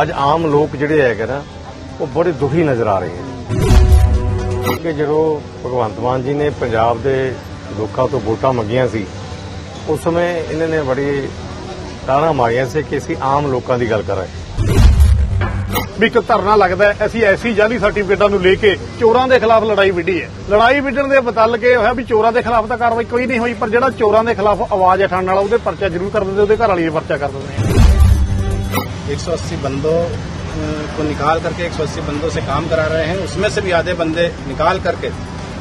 ਅੱਜ ਆਮ ਲੋਕ ਜਿਹੜੇ ਹੈਗੇ ਨਾ, ਉਹ ਬੜੇ ਦੁਖੀ ਨਜ਼ਰ ਆ ਰਹੇ ਹਨ ਕਿ ਜਦੋਂ ਭਗਵੰਤ ਮਾਨ ਜੀ ਨੇ ਪੰਜਾਬ ਦੇ ਲੋਕਾਂ ਤੋਂ ਵੋਟਾਂ ਮੰਗੀਆਂ ਸੀ, ਉਸ ਸਮੇਂ ਇਹਨਾਂ ਨੇ ਬੜੀ ਤਾਣਾ ਮਾਰੀਆਂ ਸੀ ਕਿ ਅਸੀਂ ਆਮ ਲੋਕਾਂ ਦੀ ਗੱਲ ਕਰ ਰਹੇ ਵੀ ਇੱਕ ਧਰਨਾ ਲੱਗਦਾ ਅਸੀਂ ਐਸੀ ਜਾਲੀ ਸਰਟੀਫਿਕੇਟਾਂ ਨੂੰ ਲੈ ਕੇ ਚੋਰਾਂ ਦੇ ਖਿਲਾਫ ਲੜਾਈ ਵਿੱਢੀ ਹੈ। ਲੜਾਈ ਵਿੱਢਣ ਦੇ ਮੁਤਲਕ ਇਹ ਹੋਇਆ ਵੀ ਚੋਰਾਂ ਦੇ ਖਿਲਾਫ ਤਾਂ ਕਾਰਵਾਈ ਕੋਈ ਨਹੀਂ ਹੋਈ, ਪਰ ਜਿਹੜਾ ਚੋਰਾਂ ਦੇ ਖਿਲਾਫ ਆਵਾਜ਼ ਉਠਾਉਣ ਵਾਲਾ, ਉਹਦੇ ਪਰਚਾ ਜ਼ਰੂਰ ਕਰ ਦਿੰਦੇ, ਉਹਦੇ ਘਰ ਵਾਲੀ ਪਰਚਾ ਕਰ ਦਿੰਦੇ। 180 बंदों अ, को निकाल करके 180 बंदों से काम करा रहे हैं उसमें से भी आधे बंदे निकाल करके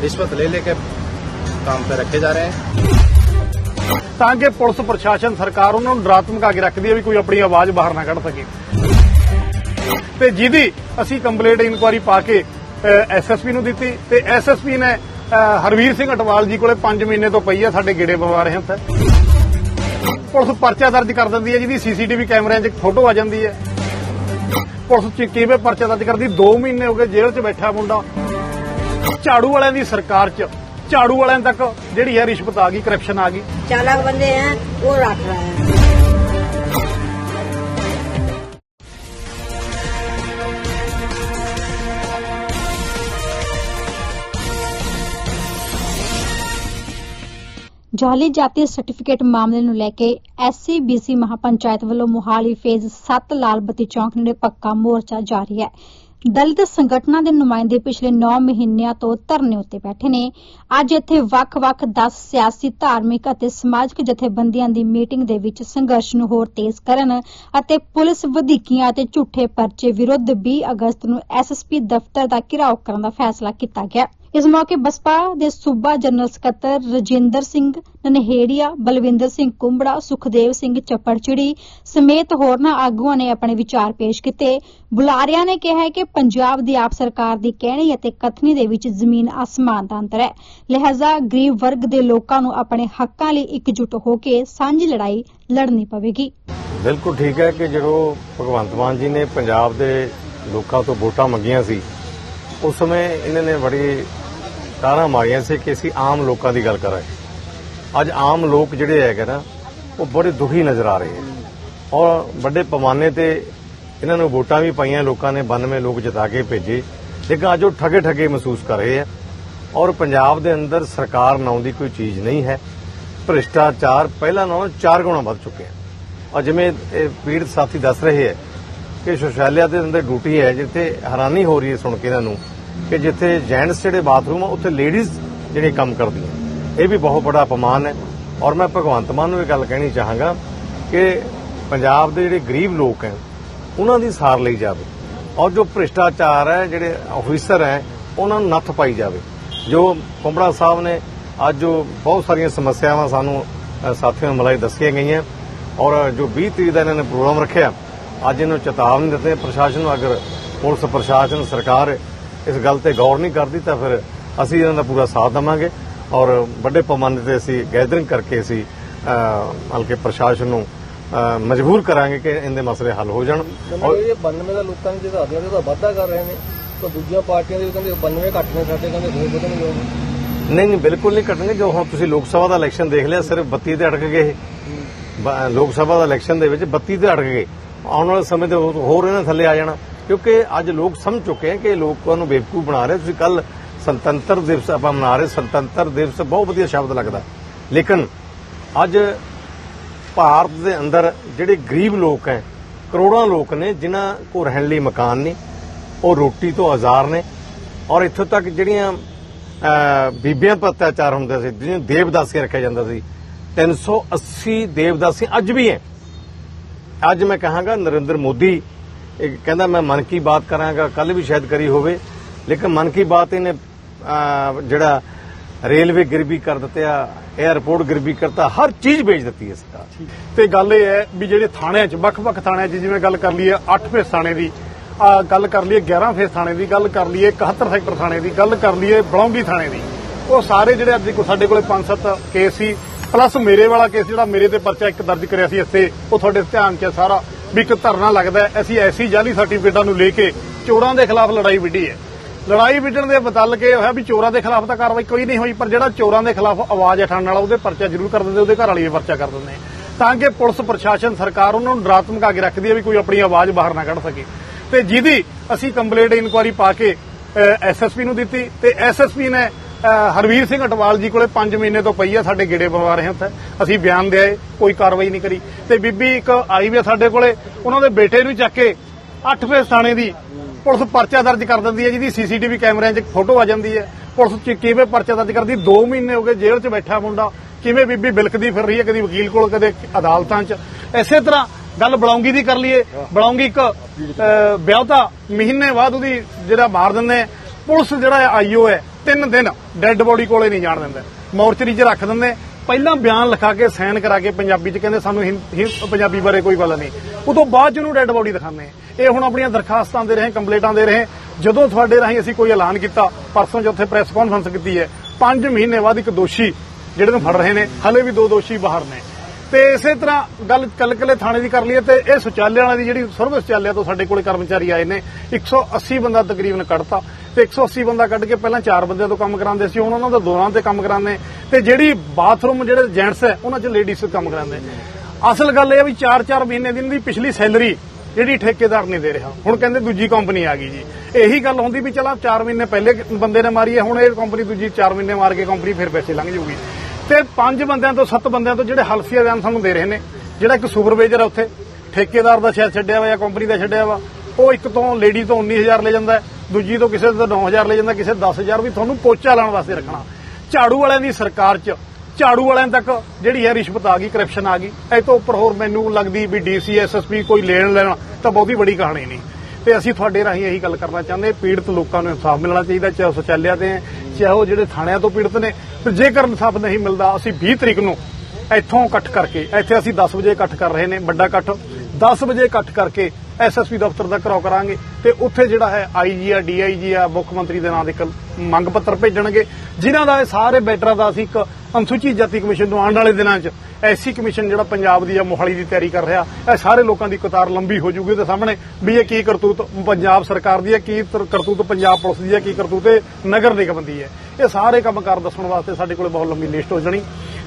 रिश्वत ले लेके काम पे रखे जा रहे हैं ਤਾਂ ਕਿ ਪੁਲਿਸ ਪ੍ਰਸ਼ਾਸਨ ਸਰਕਾਰ ਉਹਨਾਂ ਨੂੰ ਡਰਾਤਮਕ ਅੱਗੇ ਰੱਖਦੀ ਹੈ ਵੀ ਕੋਈ ਆਪਣੀ ਆਵਾਜ਼ ਬਾਹਰ ਨਾ ਕੱਢ ਸਕੇ ਤੇ ਜਿਹਦੀ ਅਸੀਂ ਕੰਪਲੀਟ ਇਨਕੁਆਰੀ ਪਾ ਕੇ ਐਸਐਸਪੀ ਨੂੰ ਦਿੱਤੀ ਤੇ ਐਸਐਸਪੀ ਨੇ ਅ, ਹਰਵੀਰ ਸਿੰਘ ਅਟਵਾਲ ਜੀ ਕੋਲੇ 5 ਮਹੀਨੇ ਤੋਂ ਪਈ ਹੈ ਸਾਡੇ ਗੇੜੇ ਪਵਾ ਰਹੇ ਹਾਂ ਉੱਥੇ ਪੁਲਿਸ ਪਰਚਾ ਦਰਜ ਕਰ ਦਿੰਦੀ ਹੈ ਜਿਹਦੀ ਸੀਸੀਟੀਵੀ ਕੈਮਰਿਆਂ 'ਚ ਫੋਟੋ ਆ ਜਾਂਦੀ ਹੈ। ਪੁਲਿਸ ਚ ਕਿਵੇਂ ਪਰਚਾ ਦਰਜ ਕਰਦੀ? 2 ਮਹੀਨੇ ਹੋ ਗਏ ਜੇਲ੍ਹ 'ਚ ਬੈਠਾ ਮੁੰਡਾ। ਝਾੜੂ ਵਾਲਿਆਂ ਦੀ ਸਰਕਾਰ 'ਚ। ਝਾੜੂ ਵਾਲਿਆਂ ਤੱਕ ਜਿਹੜੀ ਹੈ ਰਿਸ਼ਵਤ ਆ ਗਈ ਕਰਪਸ਼ਨ ਆ ਗਈ। ਚਾਲਾਕ ਬੰਦੇ ਆ ਉਹ ਰੱਖ ਰਹਾ ਹੈ। ਜਾਲੀ ਜਾਤੀ ਸਰਟੀਫਿਕੇਟ ਮਾਮਲੇ ਨੂੰ ਲੈ ਕੇ ਐਸਸੀਬੀਸੀ ਮਹਾਪੰਚਾਇਤ ਵੱਲੋਂ ਮੁਹਾਲੀ ਫੇਜ਼ 7 ਲਾਲ ਬੱਤੀ ਚੌਂਕ ਨੇੜੇ ਪੱਕਾ ਮੋਰਚਾ ਜਾਰੀ ਹੈ। ਦਲਿਤ ਸੰਗਠਨਾਂ ਦੇ ਨੁਮਾਇੰਦੇ ਪਿਛਲੇ 9 ਮਹੀਨਿਆਂ ਤੋਂ ਧਰਨੇ ਉੱਤੇ ਬੈਠੇ ਨੇ। ਅੱਜ ਇੱਥੇ ਵੱਖ-ਵੱਖ 10 ਸਿਆਸੀ, ਧਾਰਮਿਕ ਅਤੇ ਸਮਾਜਿਕ ਜਥੇਬੰਦੀਆਂ ਦੀ ਮੀਟਿੰਗ ਦੇ ਵਿੱਚ ਸੰਘਰਸ਼ ਨੂੰ ਹੋਰ ਤੇਜ਼ ਕਰਨ ਅਤੇ ਪੁਲਿਸ ਵਧੀਕੀਆਂ ਅਤੇ ਝੂਠੇ ਪਰਚੇ ਵਿਰੁੱਧ 20 ਅਗਸਤ ਨੂੰ ਐਸਐਸਪੀ ਦਫ਼ਤਰ ਦਾ ਘਿਰਾਓ ਕਰਨ ਦਾ ਫੈਸਲਾ ਕੀਤਾ ਗਿਆ। ਇਸ ਮੌਕੇ ਬਸਪਾ ਦੇ ਸੂਬਾ ਜਨਰਲ ਸਕੱਤਰ ਰਜਿੰਦਰ ਸਿੰਘ ਨਨਹੇੜੀਆ, ਬਲਵਿੰਦਰ ਸਿੰਘ ਕੁੰਬੜਾ, ਸੁਖਦੇਵ ਸਿੰਘ ਚੱਪੜਚਿੜੀ ਸਮੇਤ ਹੋਰਨਾਂ ਆਗੂਆਂ ਨੇ ਆਪਣੇ ਵਿਚਾਰ ਪੇਸ਼ ਕੀਤੇ। ਬੁਲਾਰਿਆਂ ਨੇ ਕਿਹਾ ਕਿ ਪੰਜਾਬ ਦੀ ਆਪ ਸਰਕਾਰ ਦੀ ਕਹਿਣੀ ਅਤੇ ਕਥਨੀ ਦੇ ਵਿੱਚ ਜ਼ਮੀਨ ਆਸਮਾਨ ਦਾ ਅੰਤਰ ਹੈ। ਲਿਹਾਜ਼ਾ ਗਰੀਬ ਵਰਗ ਦੇ ਲੋਕਾਂ ਨੂੰ ਆਪਣੇ ਹੱਕਾਂ ਲਈ ਇਕਜੁੱਟ ਹੋ ਕੇ ਸਾਂਝੀ ਲੜਾਈ ਲੜਨੀ ਪਵੇਗੀ। ਬਿਲਕੁਲ ਠੀਕ ਹੈ ਕਿ ਜਦੋਂ ਭਗਵੰਤ ਮਾਨ ਜੀ ਨੇ ਪੰਜਾਬ ਦੇ ਲੋਕਾਂ ਤੋਂ ਵੋਟਾਂ ਮੰਗੀਆਂ ਸੀ, ਉਸ ਸਮੇਂ ਇਹਨਾਂ ਨੇ ਬੜੀ ਤਾਰਾਂ ਮਾਰੀਆਂ ਸੀ ਕਿ ਅਸੀਂ ਆਮ ਲੋਕਾਂ ਦੀ ਗੱਲ ਕਰ ਰਹੇ ਅੱਜ ਆਮ ਲੋਕ ਜਿਹੜੇ ਹੈਗੇ ਨਾ, ਉਹ ਬੜੇ ਦੁਖੀ ਨਜ਼ਰ ਆ ਰਹੇ ਹਨ ਔਰ ਵੱਡੇ ਪੈਮਾਨੇ ਤੇ ਇਹਨਾਂ ਨੂੰ ਵੋਟਾਂ ਵੀ ਪਾਈਆਂ, ਲੋਕਾਂ ਨੇ 92 ਲੋਕ ਜਿਤਾ ਕੇ ਭੇਜੇ। ਲੇਕਿਨ ਅੱਜ ਉਹ ਠੱਗੇ ਠੱਗੇ ਮਹਿਸੂਸ ਕਰ ਰਹੇ ਆ। ਔਰ ਪੰਜਾਬ ਦੇ ਅੰਦਰ ਸਰਕਾਰ ਨਾਉਂ ਦੀ ਕੋਈ ਚੀਜ਼ ਨਹੀਂ ਹੈ। ਭ੍ਰਿਸ਼ਟਾਚਾਰ ਪਹਿਲਾਂ ਨਾਲੋਂ ਚਾਰ ਗੁਣਾ ਵੱਧ ਚੁੱਕਿਆ ਔਰ ਜਿਵੇਂ ਪੀੜਤ ਸਾਥੀ ਦੱਸ ਰਹੇ ਹੈ ਕਿ ਸ਼ੌਚਾਲਿਆ ਦੇ ਅੰਦਰ ਡਿਊਟੀ ਹੈ, ਜਿੱਥੇ ਹੈਰਾਨੀ ਹੋ ਰਹੀ ਹੈ ਸੁਣ ਕੇ ਇਹਨਾਂ ਨੂੰ। ਕਿ ਜਿੱਥੇ ਜੈਂਟਸ ਜਿਹੜੇ ਬਾਥਰੂਮ ਆ, ਉੱਥੇ ਲੇਡੀਜ਼ ਜਿਹੜੇ ਕੰਮ ਕਰਦੀਆਂ। ਇਹ ਵੀ ਬਹੁਤ ਵੱਡਾ ਅਪਮਾਨ ਹੈ। ਔਰ ਮੈਂ ਭਗਵੰਤ ਮਾਨ ਨੂੰ ਇਹ ਗੱਲ ਕਹਿਣੀ ਚਾਹਾਂਗਾ ਕਿ ਪੰਜਾਬ ਦੇ ਜਿਹੜੇ ਗਰੀਬ ਲੋਕ ਹੈ, ਉਹਨਾਂ ਦੀ ਸਾਰ ਲਈ ਜਾਵੇ। ਔਰ ਜੋ ਭ੍ਰਿਸ਼ਟਾਚਾਰ ਹੈ, ਜਿਹੜੇ ਅਫੀਸਰ ਹੈ, ਉਹਨਾਂ ਨੂੰ ਨੱਥ ਪਾਈ ਜਾਵੇ। ਜੋ ਕੁੰਬੜਾ ਸਾਹਿਬ ਨੇ ਅੱਜ ਜੋ ਬਹੁਤ ਸਾਰੀਆਂ ਸਮੱਸਿਆਵਾਂ ਸਾਨੂੰ ਸਾਥੀਆਂ ਨੂੰ ਮਲਾਈ ਦੱਸੀਆਂ ਗਈਆਂ। ਔਰ ਜੋ 20 ਤਰੀਕ ਦਾ ਇਹਨਾਂ ਨੇ ਪ੍ਰੋਗਰਾਮ ਰੱਖਿਆ, ਅੱਜ ਇਹਨੂੰ ਚੇਤਾਵਨੀ ਦਿੱਤੇ ਪ੍ਰਸ਼ਾਸਨ ਨੂੰ ਅਗਰ ਪੁਲਿਸ, ਪ੍ਰਸ਼ਾਸਨ, ਸਰਕਾਰ ਇਸ ਗੱਲ ਤੇ ਗੌਰ ਨਹੀਂ ਕਰਦੀ ਤਾਂ ਫਿਰ ਅਸੀਂ ਇਹਨਾਂ ਦਾ ਪੂਰਾ ਸਾਥ ਦੇਵਾਂਗੇ ਔਰ ਵੱਡੇ ਪੈਮਾਨੇ ਤੇ ਅਸੀਂ ਗੈਦਰਿੰਗ ਕਰਕੇ ਅਸੀਂ ਹਲਕੇ ਪ੍ਰਸ਼ਾਸਨ ਨੂੰ ਮਜਬੂਰ ਕਰਾਂਗੇ ਕਿ ਇਹਦੇ ਮਸਲੇ ਹੱਲ ਹੋ ਜਾਣ। ਔਰ ਇਹ 92 ਦਾ ਲੋਕਾਂ ਨੇ ਜਿਹੜਾ ਆਦਿਆਂ ਦੇ ਉਹਦਾ ਵਾਅਦਾ ਕਰ ਰਹੇ ਨੇ ਤਾਂ ਦੂਜੀਆਂ ਪਾਰਟੀਆਂ ਦੇ ਵੀ ਕਹਿੰਦੇ 92 ਘੱਟ ਨੇ ਸਾਡੇ ਕਹਿੰਦੇ ਹੋਰ ਵਧਣਗੇ। ਨਹੀਂ ਨਹੀਂ ਬਿਲਕੁਲ ਨਹੀਂ ਕੱਟਣਗੇ ਜੋ ਹੁਣ ਤੁਸੀਂ ਲੋਕ ਸਭਾ ਦਾ ਇਲੈਕਸ਼ਨ ਦੇਖ ਲਿਆ ਸਿਰਫ 32 ਤੇ ਅਟਕ ਗਏ। ਲੋਕ ਸਭਾ ਦਾ ਇਲੈਕਸ਼ਨ ਦੇ ਵਿੱਚ 32 ਤੇ ਅਟਕ ਗਏ। ਆਉਣ ਵਾਲੇ ਸਮੇਂ ਤੇ ਹੋਰ ਇਹਨਾਂ ਥੱਲੇ ਆ ਜਾਣਾ। ਕਿਉਂਕਿ ਅੱਜ ਲੋਕ ਸਮਝ ਚੁੱਕੇ ਹੈ ਕਿ ਲੋਕਾਂ ਨੂੰ ਬੇਵਕੂਫ ਬਣਾ ਰਹੇ, ਤੁਸੀਂ ਕੱਲ ਸੁਤੰਤਰ ਦਿਵਸ ਆਪਾਂ ਮਨਾ ਰਹੇ ਸੁਤੰਤਰ ਦਿਵਸ ਬਹੁਤ ਵਧੀਆ ਸ਼ਬਦ ਲੱਗਦਾ। ਲੇਕਿਨ ਅੱਜ ਭਾਰਤ ਦੇ ਅੰਦਰ ਜਿਹੜੇ ਗਰੀਬ ਲੋਕ ਹੈ, ਕਰੋੜਾਂ ਲੋਕ ਨੇ, ਜਿਨ੍ਹਾਂ ਕੋ ਰਹਿਣ ਲਈ ਮਕਾਨ ਨਹੀਂ ਉਹ ਰੋਟੀ ਤੋਂ ਆਜ਼ਾਰ ਨੇ, ਔਰ ਇੱਥੋਂ ਤੱਕ ਜਿਹੜੀਆਂ ਬੀਬੀਆਂ ਪਰ ਅਤਿਆਚਾਰ ਹੁੰਦੇ ਸੀ ਜਿਹਨੂੰ ਦੇਵਦਾਸੀਆਂ ਰੱਖਿਆ ਜਾਂਦਾ ਸੀ 380 ਦੇਵਦਾਸੀ ਅੱਜ ਵੀ ਹੈ। ਅੱਜ ਮੈਂ ਕਹਾਂਗਾ, ਨਰਿੰਦਰ ਮੋਦੀ ਇਹ ਕਹਿੰਦਾ ਮੈਂ ਮਨ ਕੀ ਬਾਤ ਕਰਾਂਗਾ ਕੱਲ ਵੀ ਸ਼ਾਇਦ ਕਰੀ ਹੋਵੇ। ਲੇਕਿਨ ਮਨ ਕੀ ਬਾਤ ਇਹਨੇ ਜਿਹੜਾ ਰੇਲਵੇ ਗਿਰਵੀ ਕਰ ਦਿੱਤਿਆ 에ਅਰਪੋਰਟ ਗਿਰਵੀ ਕਰਤਾ ਹਰ ਚੀਜ਼ ਵੇਚ ਦਿੱਤੀ ਹੈ ਸਰਕਾਰ। ਤੇ ਗੱਲ ਇਹ ਹੈ ਵੀ ਜਿਹੜੇ ਥਾਣਿਆਂ 'ਚ ਵੱਖ-ਵੱਖ ਥਾਣਿਆਂ 'ਚ ਜਿਵੇਂ ਗੱਲ ਕਰ ਲਈਏ 8 ਫੇਸ ਥਾਣੇ ਦੀ ਆ ਗੱਲ ਕਰ ਲਈਏ 11 ਫੇਸ ਥਾਣੇ ਦੀ ਗੱਲ ਕਰ ਲਈਏ 71 ਸੈਕਟਰ ਥਾਣੇ ਦੀ ਗੱਲ ਕਰ ਲਈਏ ਬਲੌਂਗੀ ਥਾਣੇ ਦੀ ਉਹ ਸਾਰੇ ਜਿਹੜੇ ਅੱਜ ਕੋ ਸਾਡੇ ਕੋਲੇ 5-7 ਕੇਸ ਸੀ ਪਲੱਸ ਮੇਰੇ ਵਾਲਾ ਕੇਸ ਜਿਹੜਾ ਮੇਰੇ ਤੇ ਪਰਚਾ ਇੱਕ ਦਰਜ ਕਰਿਆ ਸੀ ਇੱਥੇ ਉਹ ਤੁਹਾਡੇ ਧਿਆਨ 'ਚ ਸਾਰਾ। ਵੀ ਇੱਕ ਧਰਨਾ ਲੱਗਦਾ ਅਸੀਂ ਐਸੀ ਜਾਲੀ ਸਰਟੀਫਿਕੇਟਾਂ ਨੂੰ ਲੈ ਕੇ ਚੋਰਾਂ ਦੇ ਖਿਲਾਫ ਲੜਾਈ ਵਿੱਢੀ ਹੈ। ਲੜਾਈ ਵਿੱਢਣ ਦੇ ਮੁਤਲਕ ਇਹ ਹੋਇਆ ਵੀ ਚੋਰਾਂ ਦੇ ਖਿਲਾਫ ਤਾਂ ਕਾਰਵਾਈ ਕੋਈ ਨਹੀਂ ਹੋਈ, ਪਰ ਜਿਹੜਾ ਚੋਰਾਂ ਦੇ ਖਿਲਾਫ ਆਵਾਜ਼ ਉਠਾਉਣ ਵਾਲਾ, ਉਹਦੇ ਪਰਚਾ ਜ਼ਰੂਰ ਕਰ ਦਿੰਦੇ, ਉਹਦੇ ਘਰ ਵਾਲੀ ਪਰਚਾ ਕਰ ਦਿੰਦੇ। ਤਾਂ ਕਿ ਪੁਲਿਸ, ਪ੍ਰਸ਼ਾਸਨ, ਸਰਕਾਰ ਉਹਨਾਂ ਨੂੰ ਡਰਾਤਮਕ ਕੇ ਰੱਖਦੀ ਹੈ ਵੀ ਕੋਈ ਆਪਣੀ ਆਵਾਜ਼ ਬਾਹਰ ਨਾ ਕੱਢ ਸਕੇ। ਤੇ ਜਿਹਦੀ ਅਸੀਂ ਕੰਪਲੇਂਟ ਇਨਕੁਆਰੀ ਪਾ ਕੇ ਐਸਐਸਪੀ ਨੂੰ ਦਿੱਤੀ, ਤੇ ਐਸਐਸਪੀ ਨੇ ਹਰਵੀਰ ਸਿੰਘ ਅਟਵਾਲ ਜੀ ਕੋਲੇ 5 ਮਹੀਨੇ ਤੋਂ ਪਈ ਆ ਸਾਡੇ ਗੇੜੇ ਪਵਾ ਰਹੇ ਉੱਥੇ। ਅਸੀਂ ਬਿਆਨ ਦੇ ਕੋਈ ਕਾਰਵਾਈ ਨਹੀਂ ਕਰੀ। ਤੇ ਬੀਬੀ ਇੱਕ ਆਈ ਵੀ ਆ ਸਾਡੇ ਕੋਲੇ ਉਹਨਾਂ ਦੇ ਬੇਟੇ ਨੂੰ ਚੱਕ ਕੇ 8 ਫੇਸ ਥਾਣੇ ਦੀ ਪੁਲਿਸ ਪਰਚਾ ਦਰਜ ਕਰ ਦਿੰਦੀ ਹੈ ਜਿਹਦੀ ਸੀਸੀਟੀਵੀ ਕੈਮਰਿਆਂ 'ਚ ਫੋਟੋ ਆ ਜਾਂਦੀ ਹੈ। ਪੁਲਿਸ ਕਿਵੇਂ ਪਰਚਾ ਦਰਜ ਕਰਦੀ? 2 ਮਹੀਨੇ ਹੋ ਗਏ ਜੇਲ੍ਹ 'ਚ ਬੈਠਾ ਮੁੰਡਾ। ਕਿਵੇਂ ਬੀਬੀ ਬਿਲਕਦੀ ਫਿਰ ਰਹੀ ਹੈ ਕਦੀ ਵਕੀਲ ਕੋਲ ਕਦੇ ਅਦਾਲਤਾਂ 'ਚ? ਇਸੇ ਤਰ੍ਹਾਂ ਗੱਲ ਬਲੌਂਗੀ ਦੀ ਕਰ ਲਈਏ। ਬਲੌਂਗੀ ਇੱਕ ਅਹ, ਵਿਆਹਤਾ ਮਹੀਨੇ ਬਾਅਦ ਉਹਦੀ ਜਿਹੜਾ ਮਾਰ ਦਿੰਦੇ ਪੁਲਿਸ ਜਿਹੜਾ ਆਈਓ ਹੈ ਤਿੰਨ ਦਿਨ ਡੈੱਡ ਬੋਡੀ ਕੋਲੇ ਨਹੀਂ ਜਾਣ ਦਿੰਦੇ। ਮੋਰਚਰੀ 'ਚ ਰੱਖ ਦਿੰਦੇ। ਪਹਿਲਾਂ ਬਿਆਨ ਲਿਖਾ ਕੇ, ਸਾਈਨ ਕਰਾ ਕੇ ਪੰਜਾਬੀ 'ਚ ਕਹਿੰਦੇ ਸਾਨੂੰ ਪੰਜਾਬੀ ਬਾਰੇ ਕੋਈ ਗੱਲ ਨਹੀਂ। ਉਦੋਂ ਬਾਅਦ 'ਚ ਡੈੱਡ ਬੋਡੀ ਦਿਖਾਉਂਦੇ ਇਹ ਹੁਣ ਆਪਣੀਆਂ ਦਰਖਾਸਤਾਂ ਦੇ ਰਹੇ, ਕੰਪਲੇਂਟਾਂ ਦੇ ਰਹੇ। ਜਦੋਂ ਤੁਹਾਡੇ ਰਾਹੀਂ ਅਸੀਂ ਕੋਈ ਐਲਾਨ ਕੀਤਾ, ਪਰਸੋਂ ਜਿੱਥੇ ਪ੍ਰੈਸ ਕਾਨਫਰੰਸ ਕੀਤੀ ਹੈ 5 ਮਹੀਨੇ ਬਾਅਦ ਇੱਕ ਦੋਸ਼ੀ ਜਿਹੜੇ ਨੂੰ ਫੜ ਰਹੇ ਨੇ, ਹਲੇ ਵੀ ਦੋ ਦੋਸ਼ੀ ਬਾਹਰ ਨੇ। ਤੇ ਇਸੇ ਤਰ੍ਹਾਂ ਗੱਲ ਕਲਕਲੇ ਥਾਣੇ ਦੀ ਕਰ ਲਈਏ ਤੇ ਇਹ ਸੁਚਾਲਿਆਂ ਵਾਲੀ ਜਿਹੜੀ ਸਰਵਿਸ ਚਾਲਿਆ ਤੋਂ ਸਾਡੇ ਕੋਲੇ ਕਰਮਚਾਰੀ ਆਏ ਨੇ 180 ਬੰਦਾ ਤਕਰੀਬਨ ਕੱਢਤਾ। ਤੇ 180 ਬੰਦਾ ਕੱਢ ਕੇ ਪਹਿਲਾਂ ਚਾਰ ਬੰਦਿਆਂ ਤੋਂ ਕੰਮ ਕਰਾਉਂਦੇ ਸੀ ਹੁਣ ਉਹਨਾਂ ਦਾ ਦੋਨਾਂ ਤੇ ਕੰਮ ਕਰਾਉਂਦੇ। ਤੇ ਜਿਹੜੀ ਬਾਥਰੂਮ ਜਿਹੜੇ ਜੈਂਟਸ ਹੈ ਉਹਨਾਂ 'ਚ ਲੇਡੀਜ਼ ਕੰਮ ਕਰਾਉਂਦੇ। ਅਸਲ ਗੱਲ ਇਹ ਵੀ 4-4 ਮਹੀਨੇ ਦੀ ਦੀ ਪਿਛਲੀ ਸੈਲਰੀ ਜਿਹੜੀ ਠੇਕੇਦਾਰ ਨਹੀਂ ਦੇ ਰਿਹਾ। ਹੁਣ ਕਹਿੰਦੇ ਦੂਜੀ ਕੰਪਨੀ ਆ ਗਈ ਜੀ। ਇਹੀ ਗੱਲ ਹੁੰਦੀ ਵੀ ਚਲਾ 4 ਮਹੀਨੇ ਪਹਿਲੇ ਬੰਦੇ ਨੇ ਮਾਰੀ ਹੈ ਹੁਣ ਇਹ ਕੰਪਨੀ ਦੂਜੀ 4 ਮਹੀਨੇ ਮਾਰ ਕੇ ਕੰਪਨੀ ਫਿਰ ਪੈਸੇ ਲੰਘ ਜਾਊਗੀ। ਤੇ ਪੰਜ ਬੰਦਿਆਂ ਤੋਂ ਸੱਤ ਬੰਦਿਆਂ ਤੋਂ ਜਿਹੜੇ ਹਲਫੀਆ ਬਿਆਨ ਸਾਨੂੰ ਦੇ ਰਹੇ ਨੇ ਜਿਹੜਾ ਇੱਕ ਸੁਪਰਵਾਈਜ਼ਰ ਆ ਉੱਥੇ ਠੇਕੇਦਾਰ ਦਾ ਸ਼ਾਇਦ ਛੱਡਿਆ ਵਾ ਜਾਂ ਕੰਪਨੀ ਦਾ ਛੱਡਿਆ ਵਾ ਉਹ ਇੱਕ ਤੋਂ ਲੇਡੀ ਤੋਂ 19000 ਲੈ ਜਾਂਦਾ ਹੈ, ਦੂਜੀ ਤੋਂ ਕਿਸੇ ਤੋਂ 9000 ਲੈ ਜਾਂਦਾ ਕਿਸੇ 10000 ਵੀ ਤੁਹਾਨੂੰ ਪੋਚਾ ਲਾਉਣ ਵਾਸਤੇ ਰੱਖਣਾ। ਝਾੜੂ ਵਾਲਿਆਂ ਦੀ ਸਰਕਾਰ 'ਚ ਝਾੜੂ ਵਾਲਿਆਂ ਤੱਕ ਜਿਹੜੀ ਹੈ ਰਿਸ਼ਵਤ ਆ ਗਈ ਕਰਪਸ਼ਨ ਆ ਗਈ। ਇਹ ਤੋਂ ਉੱਪਰ ਹੋਰ ਮੈਨੂੰ ਲੱਗਦੀ ਵੀ ਡੀਸੀ ਐਸਐਸਪੀ ਕੋਈ ਲੈਣ ਲੈਣਾ ਤਾਂ ਬਹੁਤੀ ਬੜੀ ਕਹਾਣੀ ਨਹੀਂ। ਤੇ ਅਸੀਂ ਤੁਹਾਡੇ ਰਾਹੀਂ ਇਹੀ ਗੱਲ ਕਰਨਾ ਚਾਹੁੰਦੇ ਪੀੜਤ ਲੋਕਾਂ ਨੂੰ ਇਨਸਾਫ ਮਿਲਣਾ ਚਾਹੀਦਾ ਚਾਹੇ ਉਹ ਸ਼ੌਚਾਲਿਆ ਤੇ ਹੈ, ਚਾਹੇ ਉਹ ਜਿਹੜੇ ਥਾਣਿਆਂ ਤੋਂ ਪੀੜਤ ਨੇ। ਤੇ ਜੇਕਰ ਇਨਸਾਫ ਨਹੀਂ ਮਿਲਦਾ ਅਸੀਂ 20 ਤਰੀਕ ਨੂੰ ਇੱਥੋਂ ਇਕੱਠ ਕਰਕੇ ਇੱਥੇ ਅਸੀਂ 10 ਵਜੇ ਇਕੱਠ ਕਰ ਰਹੇ ਨੇ ਵੱਡਾ ਇਕੱਠ। 10 ਵਜੇ ਇਕੱਠ ਕਰਕੇ ਐਸਐਸਪੀ ਦਫ਼ਤਰ ਦਾ ਘਰਾਓ ਕਰਾਂਗੇ ਤੇ ਉੱਥੇ ਜਿਹੜਾ ਹੈ ਆਈਜੀ ਆ ਡੀਆਈਜੀ ਆ, ਮੁੱਖ ਮੰਤਰੀ ਦੇ ਨਾਂ ਦੇ ਇੱਕ ਮੰਗ ਪੱਤਰ ਭੇਜਣਗੇ, ਜਿਨ੍ਹਾਂ ਦਾ ਇਹ ਸਾਰੇ ਬੈਟਰਾਂ ਦਾ ਅਸੀਂ ਇੱਕ ਅਨੁਸੂਚਿਤ ਜਾਤੀ ਕਮਿਸ਼ਨ ਨੂੰ ਆਉਣ ਵਾਲੇ ਦਿਨਾਂ 'ਚ ਐਸੀ ਕਮਿਸ਼ਨ ਜਿਹੜਾ ਪੰਜਾਬ ਦੀ ਆ, ਮੋਹਾਲੀ ਦੀ ਤਿਆਰੀ ਕਰ ਰਿਹਾ, ਇਹ ਸਾਰੇ ਲੋਕਾਂ ਦੀ ਕਤਾਰ ਲੰਬੀ ਹੋ ਜੂਗੀ ਤੇ ਸਾਹਮਣੇ ਵੀ ਇਹ ਕੀ ਕਰਤੂਤ ਪੰਜਾਬ ਸਰਕਾਰ ਦੀ ਹੈ, ਕੀ ਕਰਤੂਤ ਪੰਜਾਬ ਪੁਲਿਸ ਦੀ ਹੈ, ਕੀ ਕਰਤੂਤ ਇਹ ਨਗਰ ਨਿਗਮ ਦੀ ਹੈ। ਇਹ ਸਾਰੇ ਕੰਮ ਕੰਮਕਾਰ ਦੱਸਣ ਵਾਸਤੇ ਸਾਡੇ ਕੋਲੇ ਬਹੁਤ ਲੰਬੀ ਲਿਸਟ ਹੋ ਜਾਣੀ।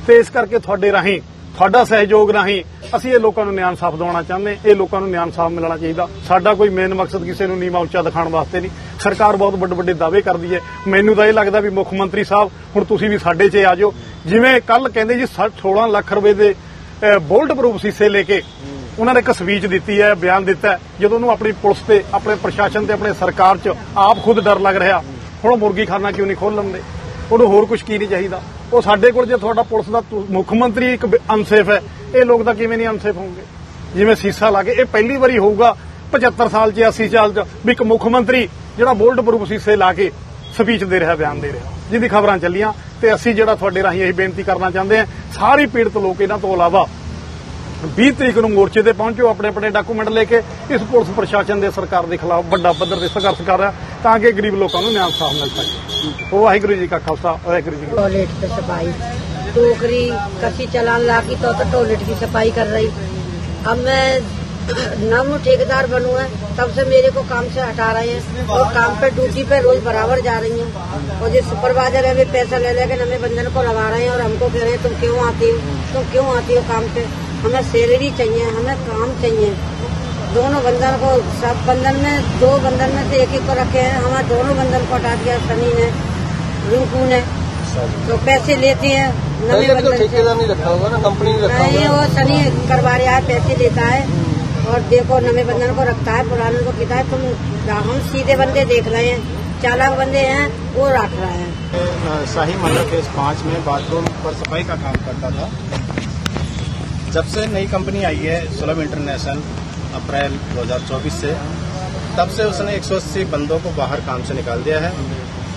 ਤੇ ਇਸ ਕਰਕੇ ਤੁਹਾਡੇ ਰਾਹੀਂ ਤੁਹਾਡਾ ਸਹਿਯੋਗ ਰਾਹੀਂ ਅਸੀਂ ਇਹ ਲੋਕਾਂ ਨੂੰ ਨਿਆਂ ਇਨਸਾਫ ਦਿਵਾਉਣਾ ਚਾਹੁੰਦੇ ਇਹ ਲੋਕਾਂ ਨੂੰ ਨਿਆਂ ਇਨਸਾਫ ਮਿਲਣਾ ਚਾਹੀਦਾ। ਸਾਡਾ ਕੋਈ ਮੇਨ ਮਕਸਦ ਕਿਸੇ ਨੂੰ ਨੀਵਾਂ ਉੱਚਾ ਦਿਖਾਉਣ ਵਾਸਤੇ ਨਹੀਂ। ਸਰਕਾਰ ਬਹੁਤ ਵੱਡੇ ਵੱਡੇ ਦਾਅਵੇ ਕਰਦੀ ਹੈ। ਮੈਨੂੰ ਤਾਂ ਇਹ ਲੱਗਦਾ ਵੀ ਮੁੱਖ ਮੰਤਰੀ ਸਾਹਿਬ ਹੁਣ ਤੁਸੀਂ ਵੀ ਸਾਡੇ 'ਚ ਆ ਜਾਓ। ਜਿਵੇਂ ਕੱਲ ਕਹਿੰਦੇ ਜੀ 16 ਲੱਖ ਰੁਪਏ ਦੇ ਬੋਲਟ ਪ੍ਰੂਫ ਸੀਸੇ ਲੈ ਕੇ ਉਹਨਾਂ ਨੇ ਇੱਕ ਸਪੀਚ ਦਿੱਤੀ ਹੈ ਬਿਆਨ ਦਿੱਤਾ ਹੈ, ਜਦੋਂ ਉਹਨੂੰ ਆਪਣੀ ਪੁਲਿਸ ਤੇ ਆਪਣੇ ਪ੍ਰਸ਼ਾਸਨ ਤੇ ਆਪਣੇ ਸਰਕਾਰ 'ਚ ਆਪ ਖੁਦ ਡਰ ਲੱਗ ਰਿਹਾ। ਹੁਣ ਉਹ ਮੁਰਗੀ ਖਾਨਾ ਕਿਉਂ ਨਹੀਂ ਖੋਲ ਲੈਂਦੇ? ਉਹਨੂੰ ਹੋਰ ਕੁਝ ਕੀ ਨਹੀਂ ਚਾਹੀਦਾ? ਉਹ ਸਾਡੇ ਕੋਲ ਜੇ ਤੁਹਾਡਾ ਪੁਲਿਸ ਦਾ ਮੁੱਖ ਮੰਤਰੀ ਇੱਕ ਅਨਸੇਫ ਹੈ, ਇਹ ਲੋਕ ਤਾਂ ਕਿਵੇਂ ਨਹੀਂ ਅਨਸੇਫ ਹੋਣਗੇ? ਜਿਵੇਂ ਸੀਸਾ ਲਾ ਕੇ, ਇਹ ਪਹਿਲੀ ਵਾਰੀ ਹੋਊਗਾ 75 ਸਾਲ 'ਚ 80 ਸਾਲ 'ਚ ਵੀ ਇੱਕ ਮੁੱਖ ਮੰਤਰੀ ਜਿਹੜਾ ਬੋਲਡ ਪ੍ਰੂਫ ਸੀਸੇ ਲਾ ਕੇ ਸਪੀਚ ਦੇ ਰਿਹਾ, ਬਿਆਨ ਦੇ ਰਿਹਾ। ਜਿਹਦੀ ਖਬਰਾਂ ਚੱਲੀਆਂ ਤੇ ਅਸੀਂ ਜਿਹੜਾ ਤੁਹਾਡੇ ਰਾਹੀਂ ਇਹ ਬੇਨਤੀ ਕਰਨਾ ਚਾਹੁੰਦੇ ਹਾਂ, ਸਾਰੀ ਪੀੜਤ ਲੋਕ ਇਹਨਾਂ ਤੋਂ ਇਲਾਵਾ 20 ਤਰੀਕ ਨੂੰ ਮੋਰਚੇ ਤੇ ਪਹੁੰਚੋ, ਆਪਣੇ ਆਪਣੇ ਡਾਕੂਮੈਂਟ ਲੈ ਕੇ ਇਸ ਪੁਲਿਸ ਪ੍ਰਸ਼ਾਸਨ ਦੇ ਸਰਕਾਰ ਦੇ ਖਿਲਾਫ ਵੱਡਾ ਪੱਧਰ ਤੇ ਸੰਘਰਸ਼ ਕਰ ਰਿਹਾ, ਤਾਂ ਕਿ ਗਰੀਬ ਲੋਕਾਂ ਨੂੰ ਨਿਆਂ ਇਨਸਾਫ ਮਿਲ ਸਕੇ। ਉਹ ਵਾਹਿਗੁਰੂ ਜੀ ਕਾ ਖਾਲਸਾ ਵਾਹਿਗੁਰੂ ਜੀ ਕੀ ਫਤਿਹ। टॉयलेट पे सफाई टोकरी कसी चलान ला की तो, तो टॉयलेट की सफाई कर रही अब मैं नम ठेकेदार बनू है तब से मेरे को काम से हटा रहे हैं और काम पे ड्यूटी पे रोज बराबर जा रही हूँ और जो सुपरवाइजर है वे पैसा ले लेके नवे बंधन को लगा रहे हैं और हमको कह रहे हैं तुम क्यों आती हो तुम क्यों आती हो काम पे हमें सैलरी चाहिए हमें काम चाहिए दोनों बंधन को सब बंधन में दो बंधन में से एक एक को रखे हैं। हमारे दोनों बंधन को हटा दिया सनी ने रिंकू ने। तो पैसे लेते हैं नवे तो बंधन ठेकेदार नहीं रखा होगा ना कंपनी नहीं रखा नहीं वो सनी करवा रहा है पैसे लेता है। और देखो नवे बंधन को रखता है पुराने को कहता है तुम हम सीधे बंदे देख रहे हैं। चालाक बंदे हैं वो रख रहे हैं। शाही मंडल फ़ेज़ पाँच में बाथरूम पर सफ़ाई का काम करता था। जब से नई कंपनी आई है सुलभ इंटरनेशनल अप्रैल 2024 से। तब से उसने 180 बंदों को बाहर काम से निकाल दिया है।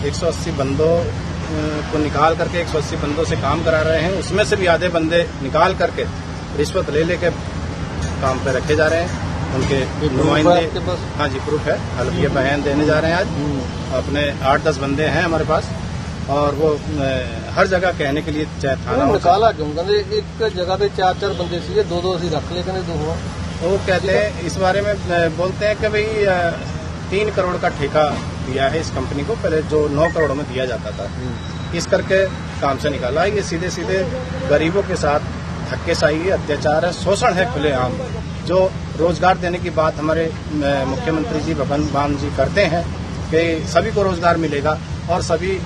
180 बंदों को निकाल करके 180 बंदों से काम करा रहे हैं। उसमें से भी आधे बंदे निकाल करके रिश्वत ले लेके काम पर रखे जा रहे हैं। उनके नुमाइंदे हाँ जी प्रूफ है। हल्की बयान देने जा रहे हैं आज। हम्म। अपने आठ दस बंदे हैं हमारे पास। और वो हर जगह कहने के लिए चाहे थाना निकाला क्यों? एक जगह पे चार चार बंदे सी दो दो रख लेकिन दो हुआ। वो कहते हैं इस बारे में बोलते हैं कि भाई तीन करोड़ का ठेका दिया है इस कंपनी को पहले जो नौ करोड़ में दिया जाता था। इस करके काम से निकाला ये सीधे सीधे गरीबों के साथ धक्केशाही है अत्याचार है शोषण है खुलेआम। जो रोज़गार देने की बात हमारे मुख्यमंत्री जी भगवंत मान जी करते हैं कि सभी को रोज़गार मिलेगा और सभी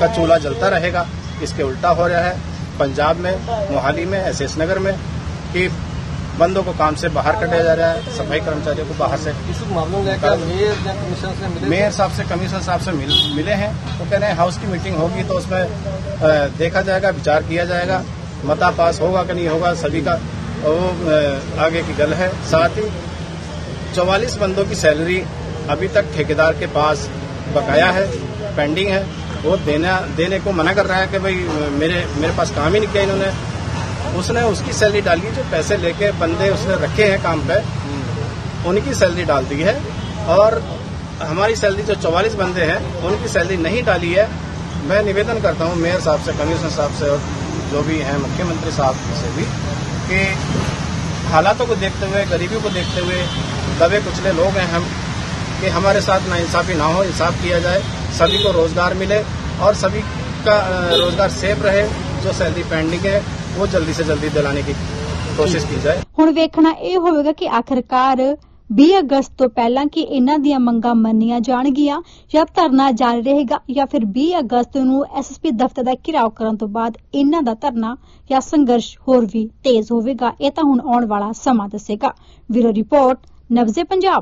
का चूल्हा जलता रहेगा। इसके उल्टा हो रहा है पंजाब में मोहाली में एस नगर में कि बंदों को काम से बाहर कटा जा रहा है सफ़ाई कर्मचारियों को बाहर से। मेयर साहब से कमिश्नर साहब से मिल, मिले हैं। तो कह रहे हैं हाउस की मीटिंग होगी तो उसमें देखा जाएगा विचार किया जाएगा। मता पास होगा कि नहीं होगा सभी का वो आगे की गल है। साथ ही चौवालीस बंदों की सैलरी अभी तक ठेकेदार के पास बकाया है पेंडिंग है। वो देना देने को मना कर रहा है कि भाई मेरे मेरे पास काम ही नहीं किया इन्होंने। उसने उसकी सैलरी डाली जो पैसे लेके बंदे उसने रखे हैं काम पे, उनकी सैलरी डाल दी है। और हमारी सैलरी जो चौवालीस बंदे हैं, उनकी सैलरी नहीं डाली है। मैं निवेदन करता हूँ, मेयर साहब से, कमिश्नर साहब से और जो भी हैं, मुख्यमंत्री साहब से भी, कि हालातों को देखते हुए गरीबी को देखते हुए, दबे कुचले लोग हैं हम, कि हमारे साथ ना इंसाफी ना हो, इंसाफ किया जाए, सभी को रोज़गार मिले और सभी का रोज़गार सेफ़ रहे, जो सैलरी पेंडिंग है वो जल्दी से जल्दी दिलाने की कोशिश की जाए ਹੁਣ ਵੇਖਣਾ ਇਹ ਹੋਵੇਗਾ ਕਿ ਆਖਰਕਾਰ 20 ਅਗਸਤ ਤੋਂ ਪਹਿਲਾਂ ਕਿ ਇਹਨਾਂ ਦੀਆਂ ਮੰਗਾਂ ਮੰਨੀਆਂ ਜਾਣਗੀਆਂ ਜਾਂ ਧਰਨਾ ਜਾਰੀ ਰਹੇਗਾ ਜਾਂ ਫਿਰ 20 ਅਗਸਤ ਨੂੰ ਐਸਐਸਪੀ ਦਫ਼ਤਰ ਦਾ ਘਿਰਾਓ ਕਰਨ ਤੋਂ ਬਾਅਦ ਇਹਨਾਂ ਦਾ ਧਰਨਾ ਜਾਂ ਸੰਘਰਸ਼ ਹੋਰ ਵੀ ਤੇਜ਼ ਹੋਵੇਗਾ ਇਹ ਤਾਂ ਹੁਣ ਆਉਣ ਵਾਲਾ ਸਮਾਂ ਦੱਸੇਗਾ ਬਿਊਰੋ ਰਿਪੋਰਟ ਨਵਜ਼ੇ ਪੰਜਾਬ